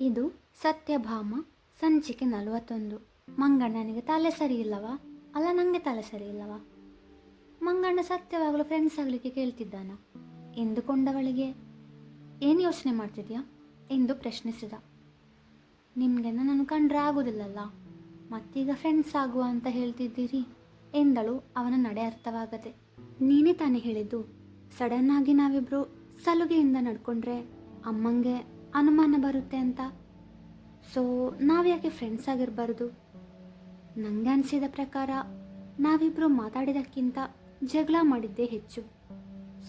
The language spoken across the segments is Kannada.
ಇದು ಸತ್ಯಭಾಮ, ಸಂಚಿಕೆ ನಲವತ್ತೊಂದು. ಮಂಗಣ್ಣನಿಗೆ ತಲೆ ಸರಿ ಇಲ್ಲವಾ ಅಲ್ಲ ನನಗೆ ತಲೆ ಸರಿ ಇಲ್ಲವಾ ಮಂಗಣ್ಣ ಸತ್ಯವಾಗಲು ಫ್ರೆಂಡ್ಸ್ ಆಗಲಿಕ್ಕೆ ಕೇಳ್ತಿದ್ದಾನ. ಎಂದುಕೊಂಡವಳಿಗೆ ಏನು ಯೋಚನೆ ಮಾಡ್ತಿದ್ಯಾ? ಎಂದು ಪ್ರಶ್ನಿಸಿದ. ನಿಮಗೆ ನನ್ನನ್ನು ಕಂಡ್ರೆ ಆಗುವುದಿಲ್ಲಲ್ಲ ಮತ್ತೀಗ ಫ್ರೆಂಡ್ಸ್ ಆಗುವ ಅಂತ ಹೇಳ್ತಿದ್ದೀರಿ ಎಂದಳು ಅವನ ನಡೆ ಅರ್ಥವಾಗದೆ. ನೀನೇ ತಾನೇ ಹೇಳಿದ್ದು. ಸಡನ್ನಾಗಿ ನಾವಿಬ್ಬರು ಸಲುಗೆಯಿಂದ ನಡ್ಕೊಂಡ್ರೆ ಅಮ್ಮಂಗೆ ಅನುಮಾನ ಬರುತ್ತೆ ಅಂತ. ಸೊ ನಾವ್ಯಾಕೆ ಫ್ರೆಂಡ್ಸ್ ಆಗಿರಬಾರ್ದು? ನನಗೆ ಅನಿಸಿದ ಪ್ರಕಾರ ನಾವಿಬ್ಬರು ಮಾತಾಡಿದಕ್ಕಿಂತ ಜಗಳ ಮಾಡಿದ್ದೇ ಹೆಚ್ಚು.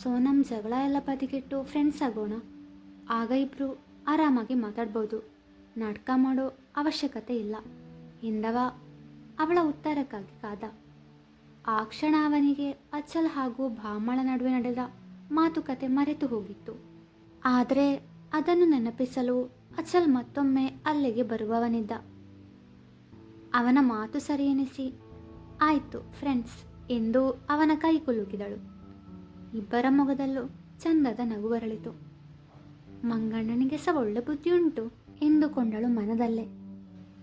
ಸೊ ನಮ್ಮ ಜಗಳ ಎಲ್ಲ ಬದಿಗಿಟ್ಟು ಫ್ರೆಂಡ್ಸ್ ಆಗೋಣ. ಆಗ ಇಬ್ಬರು ಆರಾಮಾಗಿ ಮಾತಾಡ್ಬೋದು. ನಾಟಕ ಮಾಡೋ ಅವಶ್ಯಕತೆ ಇಲ್ಲ. ಎಂದವ? ಅವಳ ಉತ್ತರಕ್ಕಾಗಿ ಕಾದ. ಆ ಕ್ಷಣ ಅವನಿಗೆ ಅಚಲ್ ಹಾಗೂ ಭಾಮಳ ನಡುವೆ ನಡೆದ ಮಾತುಕತೆ ಮರೆತು ಹೋಗಿತ್ತು. ಆದರೆ ಅದನ್ನು ನೆನಪಿಸಲು ಅಚಲ್ ಮತ್ತೊಮ್ಮೆ ಅಲ್ಲಿಗೆ ಬರುವವನಿದ್ದ. ಅವನ ಮಾತು ಸರಿ ಎನಿಸಿ ಆಯಿತು ಫ್ರೆಂಡ್ಸ್, ಎಂದು ಅವನ ಕೈ ಕುಲುಕಿದಳು. ಇಬ್ಬರ ಮೊಗದಲ್ಲೂ ಚಂದದ ನಗು ಬರಳಿತು. ಮಂಗಣ್ಣನಿಗೆ ಸಹ ಒಳ್ಳೆ ಬುದ್ಧಿ ಉಂಟು ಎಂದುಕೊಂಡಳು ಮನದಲ್ಲೇ.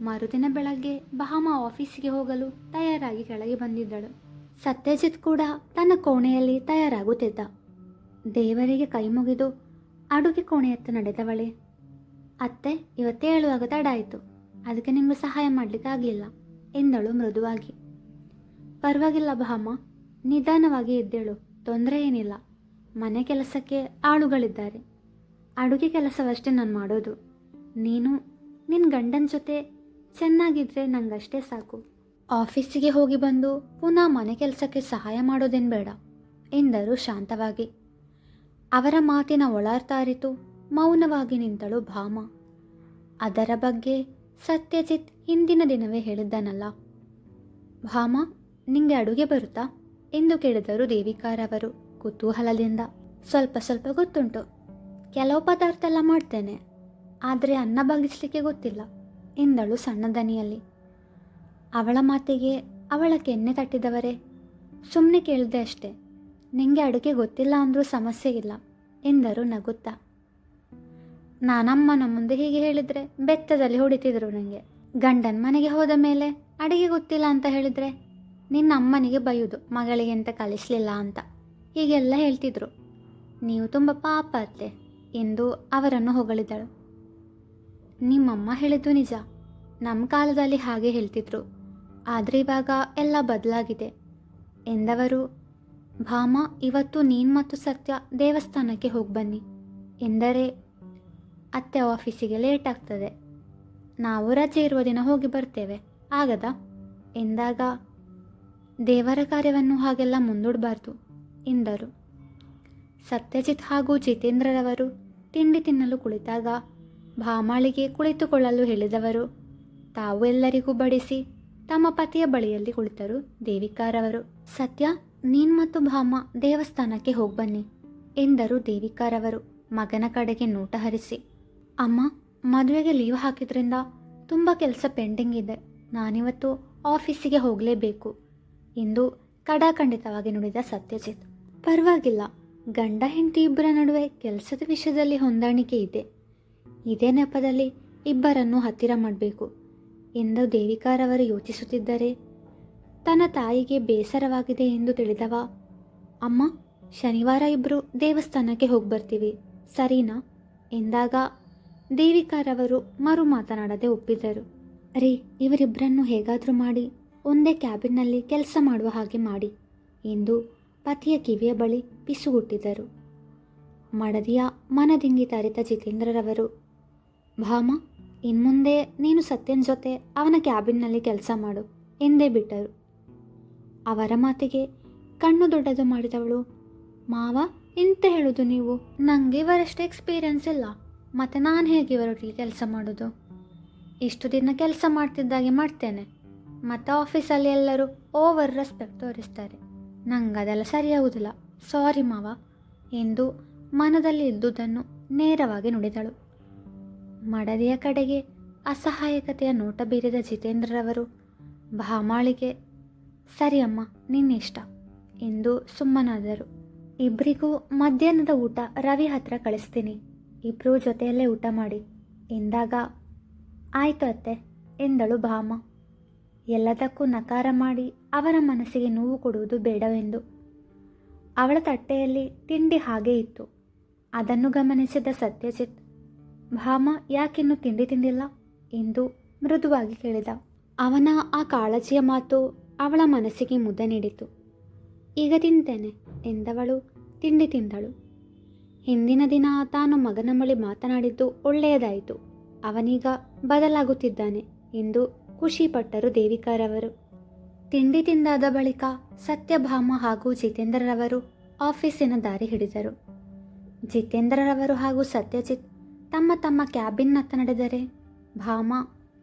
ಮರುದಿನ ಬೆಳಗ್ಗೆ ಬಹಾಮ ಆಫೀಸಿಗೆ ಹೋಗಲು ತಯಾರಾಗಿ ಕೆಳಗೆ ಬಂದಿದ್ದಳು. ಸತ್ಯಜಿತ್ ಕೂಡ ತನ್ನ ಕೋಣೆಯಲ್ಲಿ ತಯಾರಾಗುತ್ತಿದ್ದ. ದೇವರಿಗೆ ಕೈ ಮುಗಿದು ಅಡುಗೆ ಕೋಣೆಯತ್ತ ನಡೆದವಳೆ. ಅತ್ತೆ, ಇವತ್ತೇ ಹೇಳುವಾಗ ತಡ ಆಯಿತು. ಅದಕ್ಕೆ ನಿಮಗೆ ಸಹಾಯ ಮಾಡಲಿಕ್ಕಾಗಲಿಲ್ಲ ಎಂದಳು ಮೃದುವಾಗಿ. ಪರವಾಗಿಲ್ಲ ಭಾಮ, ನಿಧಾನವಾಗಿ ಇದ್ದೇಳು ತೊಂದರೆ ಏನಿಲ್ಲ. ಮನೆ ಕೆಲಸಕ್ಕೆ ಆಳುಗಳಿದ್ದಾರೆ. ಅಡುಗೆ ಕೆಲಸವಷ್ಟೇ ನಾನು ಮಾಡೋದು. ನೀನು ನಿನ್ನ ಗಂಡನ ಜೊತೆ ಚೆನ್ನಾಗಿದ್ರೆ ನಂಗಷ್ಟೇ ಸಾಕು. ಆಫೀಸಿಗೆ ಹೋಗಿ ಬಂದು ಪುನಃ ಮನೆ ಕೆಲಸಕ್ಕೆ ಸಹಾಯ ಮಾಡೋದೇನು ಬೇಡ, ಎಂದರು ಶಾಂತವಾಗಿ. ಅವರ ಮಾತಿನ ಒಳಾರ್ತಾರಿತು. ಮೌನವಾಗಿ ನಿಂತಳು ಭಾಮ. ಅದರ ಬಗ್ಗೆ ಸತ್ಯಜಿತ್ ಹಿಂದಿನ ದಿನವೇ ಹೇಳಿದ್ದನಲ್ಲ. ಭಾಮ, ನಿಂಗೆ ಅಡುಗೆ ಬರುತ್ತಾ? ಎಂದು ಕೇಳಿದರು ದೇವಿಕಾರವರು ಕುತೂಹಲದಿಂದ. ಸ್ವಲ್ಪ ಸ್ವಲ್ಪ ಗೊತ್ತುಂಟು. ಕೆಲವು ಪದಾರ್ಥ ಎಲ್ಲ ಮಾಡ್ತೇನೆ. ಆದರೆ ಅನ್ನ ಬಗ್ಗಿಸ್ಲಿಕ್ಕೆ ಗೊತ್ತಿಲ್ಲ, ಎಂದಳು ಸಣ್ಣ ದನಿಯಲ್ಲಿ. ಅವಳ ಮಾತಿಗೆ ಅವಳ ಕೆನ್ನೆ ತಟ್ಟಿದವರೇ. ಸುಮ್ಮನೆ ಕೇಳಿದೆ ಅಷ್ಟೆ. ನಿಂಗೆ ಅಡುಗೆ ಗೊತ್ತಿಲ್ಲ ಅಂದರೂ ಸಮಸ್ಯೆ ಇಲ್ಲ ಎಂದರು ನಗುತ್ತಾ. ನಾನಮ್ಮನ ಮುಂದೆ ಹೀಗೆ ಹೇಳಿದರೆ ಬೆತ್ತದಲ್ಲಿ ಹೊಡಿತಿದ್ರು ನನಗೆ ಗಂಡನ ಮನೆಗೆ ಹೋದ ಮೇಲೆ ಅಡಿಗೆ ಗೊತ್ತಿಲ್ಲ ಅಂತ ಹೇಳಿದರೆ ನಿನ್ನ ಅಮ್ಮನಿಗೆ ಬೈಯೋದು, ಮಗಳಿಗೆ ಅಂತ ಕಲಿಸಲಿಲ್ಲ ಅಂತ. ಹೀಗೆಲ್ಲ ಹೇಳ್ತಿದ್ರು. ನೀವು ತುಂಬ ಪಾಪ ಅತ್ತೆ ಎಂದು ಅವರನ್ನು ಹೊಗಳಿದಳು. ನಿಮ್ಮಮ್ಮ ಹೇಳಿದ್ದು ನಿಜ. ನಮ್ಮ ಕಾಲದಲ್ಲಿ ಹಾಗೆ ಹೇಳ್ತಿದ್ರು. ಆದರೆ ಇವಾಗ ಎಲ್ಲ ಬದಲಾಗಿದೆ ಎಂದವರು ಭಾಮ, ಇವತ್ತು ನೀನು ಮತ್ತು ಸತ್ಯ ದೇವಸ್ಥಾನಕ್ಕೆ ಹೋಗಿ ಬನ್ನಿ ಎಂದರೆ, ಅತ್ತೆ ಆಫೀಸಿಗೆ ಲೇಟ್ ಆಗ್ತದೆ. ನಾವು ರಜೆ ಇರುವ ದಿನ ಹೋಗಿ ಬರ್ತೇವೆ. ಆಗದ? ಎಂದಾಗ, ದೇವರ ಕಾರ್ಯವನ್ನು ಹಾಗೆಲ್ಲ ಮುಂದೂಡಬಾರ್ದು, ಎಂದರು. ಸತ್ಯಜಿತ್ ಹಾಗೂ ಜಿತೇಂದ್ರರವರು ತಿಂಡಿ ತಿನ್ನಲು ಕುಳಿತಾಗ ಭಾಮಾಳಿಗೆ ಕುಳಿತುಕೊಳ್ಳಲು ಹೇಳಿದವರು, ತಾವು ಎಲ್ಲರಿಗೂ ಬಡಿಸಿ ತಮ್ಮ ಪತಿಯ ಬಳಿಯಲ್ಲಿ ಕುಳಿತರು ದೇವಿಕಾರವರು. ಸತ್ಯ ನೀನ್ ಮತ್ತು ಭಾಮ ದೇವಸ್ಥಾನಕ್ಕೆ ಹೋಗ್ಬನ್ನಿ ಎಂದರು ದೇವಿಕಾರವರು. ಮಗನ ಕಡೆಗೆ ನೋಟ ಹರಿಸಿ, ಅಮ್ಮ, ಮದುವೆಗೆ ಲೀವ್ ಹಾಕಿದ್ರಿಂದ ತುಂಬ ಕೆಲಸ ಪೆಂಡಿಂಗ್ ಇದೆ. ನಾನಿವತ್ತು ಆಫೀಸಿಗೆ ಹೋಗಲೇಬೇಕು ಎಂದು ಕಡಾಖಂಡಿತವಾಗಿ ನುಡಿದ ಸತ್ಯಜಿತ್. ಪರವಾಗಿಲ್ಲ, ಗಂಡ ಹೆಂಡತಿ ಇಬ್ಬರ ನಡುವೆ ಕೆಲಸದ ವಿಷಯದಲ್ಲಿ ಹೊಂದಾಣಿಕೆ ಇದೆ. ಇದೇ ನೆಪದಲ್ಲಿ ಇಬ್ಬರನ್ನು ಹತ್ತಿರ ಮಾಡಬೇಕು ಎಂದು ದೇವಿಕಾರವರು ಯೋಚಿಸುತ್ತಿದ್ದರೆ ತನ್ನ ತಾಯಿಗೆ ಬೇಸರವಾಗಿದೆ ಎಂದು ತಿಳಿದವ. ಅಮ್ಮ, ಶನಿವಾರ ಇಬ್ಬರು ದೇವಸ್ಥಾನಕ್ಕೆ ಹೋಗಿ ಬರ್ತೀವಿ ಸರಿನಾ? ಎಂದಾಗ ದೇವಿಕಾರವರು ಮರು ಮಾತನಾಡದೆ ಒಪ್ಪಿದರು. ರೀ ಇವರಿಬ್ಬರನ್ನು ಹೇಗಾದರೂ ಮಾಡಿ, ಒಂದೇ ಕ್ಯಾಬಿನ್ನಲ್ಲಿ ಕೆಲಸ ಮಾಡುವ ಹಾಗೆ ಮಾಡಿ ಎಂದು ಪತಿಯ ಕಿವಿಯ ಬಳಿ ಪಿಸುಗುಟ್ಟಿದರು. ಮಡದಿಯ ಮನದಿಂಗಿ ತರಿತ ಜಿತೇಂದ್ರರವರು, ಭಾಮ, ಇನ್ಮುಂದೆ ನೀನು ಸತ್ಯನ ಜೊತೆ ಅವನ ಕ್ಯಾಬಿನ್ನಲ್ಲಿ ಕೆಲಸ ಮಾಡು ಎಂದೇ ಬಿಟ್ಟರು. ಅವರ ಮಾತಿಗೆ ಕಣ್ಣು ದೊಡ್ಡದು ಮಾಡಿದವಳು, ಮಾವ ಎಂತ ಹೇಳೋದು ನೀವು? ನನಗೆ ಇವರಷ್ಟು ಎಕ್ಸ್ಪೀರಿಯನ್ಸ್ ಇಲ್ಲ. ಮತ್ತು ನಾನು ಹೇಗೆ ಇವರೊಟ್ಟಿಗೆ ಕೆಲಸ ಮಾಡೋದು? ಇಷ್ಟು ದಿನ ಕೆಲಸ ಮಾಡ್ತಿದ್ದಾಗೆ ಮಾಡ್ತೇನೆ. ಮತ್ತು ಆಫೀಸಲ್ಲಿ ಎಲ್ಲರೂ ಓವರ್ ರೆಸ್ಪೆಕ್ಟ್ ತೋರಿಸ್ತಾರೆ. ನಂಗೆ ಅದೆಲ್ಲ ಸರಿಯಾಗುವುದಿಲ್ಲ ಸಾರಿ ಮಾವ. ಎಂದು ಮನದಲ್ಲಿ ಇದ್ದುದನ್ನು ನೇರವಾಗಿ ನುಡಿದಳು. ಮಡದಿಯ ಕಡೆಗೆ ಅಸಹಾಯಕತೆಯ ನೋಟ ಬೀರಿದ ಜಿತೇಂದ್ರರವರು, ಭಾಮಾಳಿಗೆ ಸರಿ ಅಮ್ಮ ನಿನ್ನಿಷ್ಟ ಎಂದು ಸುಮ್ಮನಾದರು. ಇಬ್ಬರಿಗೂ ಮಧ್ಯಾಹ್ನದ ಊಟ ರವಿ ಹತ್ರ ಕಳಿಸ್ತೀನಿ. ಇಬ್ಬರೂ ಜೊತೆಯಲ್ಲೇ ಊಟ ಮಾಡಿ. ಎಂದಾಗ, ಆಯಿತು ಅತ್ತೆ, ಎಂದಳು ಭಾಮ. ಎಲ್ಲದಕ್ಕೂ ನಕಾರ ಮಾಡಿ ಅವರ ಮನಸ್ಸಿಗೆ ನೋವು ಕೊಡುವುದು ಬೇಡವೆಂದು. ಅವಳ ತಟ್ಟೆಯಲ್ಲಿ ತಿಂಡಿ ಹಾಗೇ ಇತ್ತು. ಅದನ್ನು ಗಮನಿಸಿದ ಸತ್ಯಜಿತ್, ಭಾಮ ಯಾಕಿನ್ನೂ ತಿಂಡಿ ತಿಂದಿಲ್ಲ? ಎಂದು ಮೃದುವಾಗಿ ಕೇಳಿದ. ಅವನ ಆ ಕಾಳಜಿಯ ಮಾತು ಅವಳ ಮನಸ್ಸಿಗೆ ಮುದ ನೀಡಿತು. ಈಗ ತಿಂತೇನೆ ಎಂದವಳು ತಿಂಡಿ ತಿಂದಳು. ಹಿಂದಿನ ದಿನ ತಾನು ಮಗನ ಬಳಿ ಮಾತನಾಡಿದ್ದು ಒಳ್ಳೆಯದಾಯಿತು. ಅವನೀಗ ಬದಲಾಗುತ್ತಿದ್ದಾನೆ ಎಂದು ಖುಷಿಪಟ್ಟರು ದೇವಿಕಾರವರು. ತಿಂಡಿ ತಿಂದಾದ ಬಳಿಕ ಸತ್ಯಭಾಮ ಹಾಗೂ ಜಿತೇಂದ್ರರವರು ಆಫೀಸಿನ ದಾರಿ ಹಿಡಿದರು. ಜಿತೇಂದ್ರರವರು ಹಾಗೂ ಸತ್ಯಜಿತ್ ತಮ್ಮ ತಮ್ಮ ಕ್ಯಾಬಿನ್ನತ್ತ ನಡೆದರೆ ಭಾಮ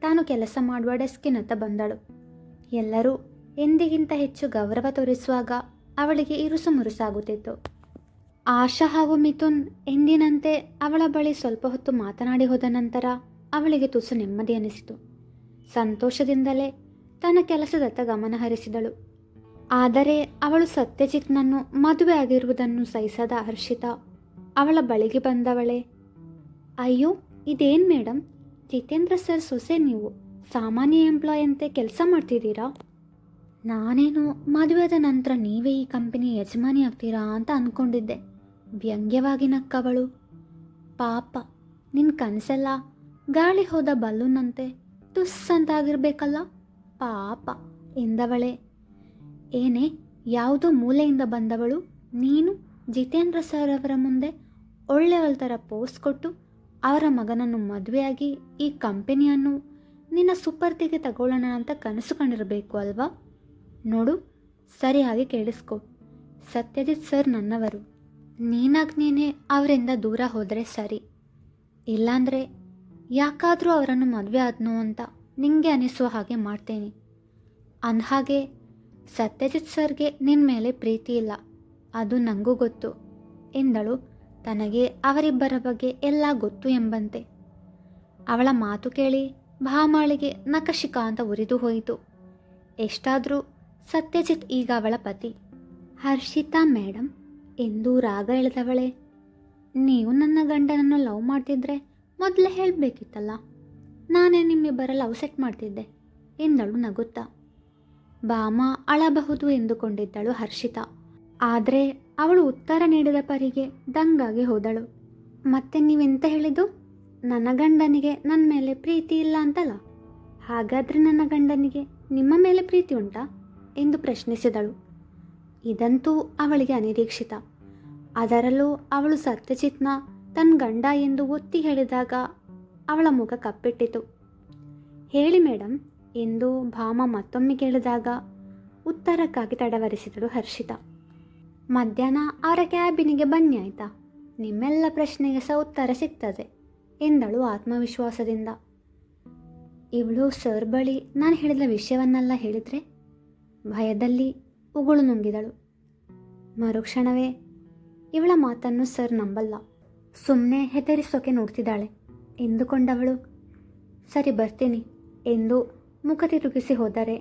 ತಾನು ಕೆಲಸ ಮಾಡುವ ಡೆಸ್ಕಿನತ್ತ ಬಂದಳು. ಎಲ್ಲರೂ ಎಂದಿಗಿಂತ ಹೆಚ್ಚು ಗೌರವ ತೋರಿಸುವಾಗ ಅವಳಿಗೆ ಇರುಸು ಮುರುಸಾಗುತ್ತಿತ್ತು. ಆಶಾ ಹಾಗೂ ಮಿಥುನ್ ಎಂದಿನಂತೆ ಅವಳ ಬಳಿ ಸ್ವಲ್ಪ ಹೊತ್ತು ಮಾತನಾಡಿ ಹೋದ ನಂತರ ಅವಳಿಗೆ ತುಸು ನೆಮ್ಮದಿ ಅನಿಸಿತು. ಸಂತೋಷದಿಂದಲೇ ತನ್ನ ಕೆಲಸದತ್ತ ಗಮನ ಹರಿಸಿದಳು. ಆದರೆ ಅವಳು ಸತ್ಯಜಿತ್ನನ್ನು ಮದುವೆ ಆಗಿರುವುದನ್ನು ಸಹಿಸದ ಹರ್ಷಿತಾ ಅವಳ ಬಳಿಗೆ ಬಂದವಳೆ, ಅಯ್ಯೋ, ಇದೇನು ಮೇಡಮ್ ಜಿತೇಂದ್ರ ಸರ್ ಸೊಸೆ ನೀವು ಸಾಮಾನ್ಯ ಎಂಪ್ಲಾಯ್ ಅಂತೆ ಕೆಲಸ ಮಾಡ್ತಿದ್ದೀರಾ? ನಾನೇನು ಮದುವೆದ ನಂತರ ನೀವೇ ಈ ಕಂಪನಿ ಯಜಮಾನಿ ಆಗ್ತೀರಾ ಅಂತ ಅಂದ್ಕೊಂಡಿದ್ದೆ ವ್ಯಂಗ್ಯವಾಗಿ ನಕ್ಕವಳು. ಪಾಪ ನಿನ್ನ ಕನಸೆಲ್ಲ ಗಾಳಿ ಹೋದ ಬಲ್ಲೂನಂತೆ ತುಸ್ ಅಂತಾಗಿರ್ಬೇಕಲ್ಲ ಪಾಪ, ಎಂದವಳೆ. ಏನೇ, ಯಾವುದೋ ಮೂಲೆಯಿಂದ ಬಂದವಳು. ನೀನು ಜಿತೇಂದ್ರ ಸರ್ ಅವರ ಮುಂದೆ ಒಳ್ಳೆಯವಳ ಥರ ಪೋಸ್ಟ್ ಕೊಟ್ಟು ಅವರ ಮಗನನ್ನು ಮದುವೆಯಾಗಿ ಈ ಕಂಪನಿಯನ್ನು ನಿನ್ನ ಸುಪರ್ದಿಗೆ ತಗೊಳ್ಳೋಣ ಅಂತ ಕನಸು ಕಂಡಿರಬೇಕು ಅಲ್ವಾ? ನೋಡು ಸರಿಯಾಗಿ ಕೇಳಿಸ್ಕೊ. ಸತ್ಯಜಿತ್ ಸರ್ ನನ್ನವರು. ನೀನಾಗ ನೀನೇ ಅವರಿಂದ ದೂರ ಹೋದರೆ ಸರಿ. ಇಲ್ಲಾಂದರೆ ಯಾಕಾದರೂ ಅವರನ್ನು ಮದುವೆ ಆದ್ನೋ ಅಂತ ನಿಂಗೆ ಅನಿಸುವ ಹಾಗೆ ಮಾಡ್ತೇನೆ. ಅಂದಹಾಗೆ ಸತ್ಯಜಿತ್ ಸರ್ಗೆ ನಿನ್ನ ಮೇಲೆ ಪ್ರೀತಿ ಇಲ್ಲ. ಅದು ನನಗೂ ಗೊತ್ತು. ಎಂದಳು ತನಗೆ ಅವರಿಬ್ಬರ ಬಗ್ಗೆ ಎಲ್ಲ ಗೊತ್ತು ಎಂಬಂತೆ. ಅವಳ ಮಾತು ಕೇಳಿ ಭಾಮಾಳಿಗೆ ನಕಶಿಕ ಅಂತ ಉರಿದು ಹೋಯಿತು. ಎಷ್ಟಾದರೂ ಸತ್ಯಜಿತ್ ಈಗ ಅವಳ ಪತಿ. ಹರ್ಷಿತಾ ಮೇಡಮ್ ಎಂದು ರಾಗ ಎಳೆದವಳೆ. ನೀವು ನನ್ನ ಗಂಡನನ್ನು ಲವ್ ಮಾಡ್ತಿದ್ರೆ ಮೊದಲೇ ಹೇಳಬೇಕಿತ್ತಲ್ಲ. ನಾನೇ ನಿಮ್ಮಿಬ್ಬರ ಲವ್ ಸೆಟ್ ಮಾಡ್ತಿದ್ದೆ, ಎಂದಳು ನಗುತ್ತಾ. ಬಾಮ ಅಳಬಹುದು ಎಂದುಕೊಂಡಿದ್ದಳು ಹರ್ಷಿತಾ. ಆದರೆ ಅವಳು ಉತ್ತರ ನೀಡಿದ ಪರಿಗೆ ದಂಗಾಗಿ ಹೋದಳು. ಮತ್ತೆ ನೀವೆಂತ ಹೇಳಿದು ನನ್ನ ಗಂಡನಿಗೆ ನನ್ನ ಮೇಲೆ ಪ್ರೀತಿ ಇಲ್ಲ ಅಂತಲ್ಲ? ಹಾಗಾದರೆ ನನ್ನ ಗಂಡನಿಗೆ ನಿಮ್ಮ ಮೇಲೆ ಪ್ರೀತಿ ಉಂಟಾ? ಎಂದು ಪ್ರಶ್ನಿಸಿದಳು. ಇದಂತೂ ಅವಳಿಗೆ ಅನಿರೀಕ್ಷಿತ. ಅದರಲ್ಲೂ ಅವಳು ಸತ್ಯಜಿತ್ನ ತನ್ನ ಗಂಡ ಎಂದು ಒತ್ತಿ ಹೇಳಿದಾಗ ಅವಳ ಮುಖ ಕಪ್ಪಿಟ್ಟಿತು. ಹೇಳಿ ಮೇಡಮ್ ಎಂದು ಭಾಮ ಮತ್ತೊಮ್ಮೆ ಕೇಳಿದಾಗ ಉತ್ತರಕ್ಕಾಗಿ ತಡವರಿಸಿದಳು ಹರ್ಷಿತ. ಮಧ್ಯಾಹ್ನ ಅವರ ಕ್ಯಾಬಿನಿಗೆ ಬನ್ನಿ ಆಯಿತಾ? ನಿಮ್ಮೆಲ್ಲ ಪ್ರಶ್ನೆಗೆ ಸಹ ಉತ್ತರ ಸಿಗ್ತದೆ, ಎಂದಳು ಆತ್ಮವಿಶ್ವಾಸದಿಂದ. ಇವಳು ಸರ್ ಬಳಿ ನಾನು ಹೇಳಿದ ವಿಷಯವನ್ನೆಲ್ಲ ಹೇಳಿದರೆ? ಭಯದಲ್ಲಿ ಉಗುಳು ನುಂಗಿದಳು. ಮರುಕ್ಷಣವೇ ಇವಳ ಮಾತನ್ನು ಸರ್ ನಂಬಲ್ಲ. ಸುಮ್ಮನೆ ಹೆದರಿಸೋಕೆ ನೋಡ್ತಿದ್ದಾಳೆ. ಎಂದುಕೊಂಡವಳು, ಸರಿ ಬರ್ತೀನಿ ಎಂದು ಮುಖ ತಿರುಗಿಸಿ ಹೋದರೆ,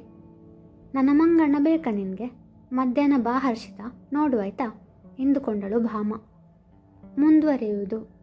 ನನ್ನ ಮಂಗಣ್ಣ ಬೇಕಾ ನಿನಗೆ? ಮಧ್ಯಾಹ್ನ ಬಾ ಹರ್ಷಿತ, ನೋಡು ಆಯ್ತಾ? ಎಂದುಕೊಂಡಳು ಭಾಮ. ಮುಂದುವರಿಯುವುದು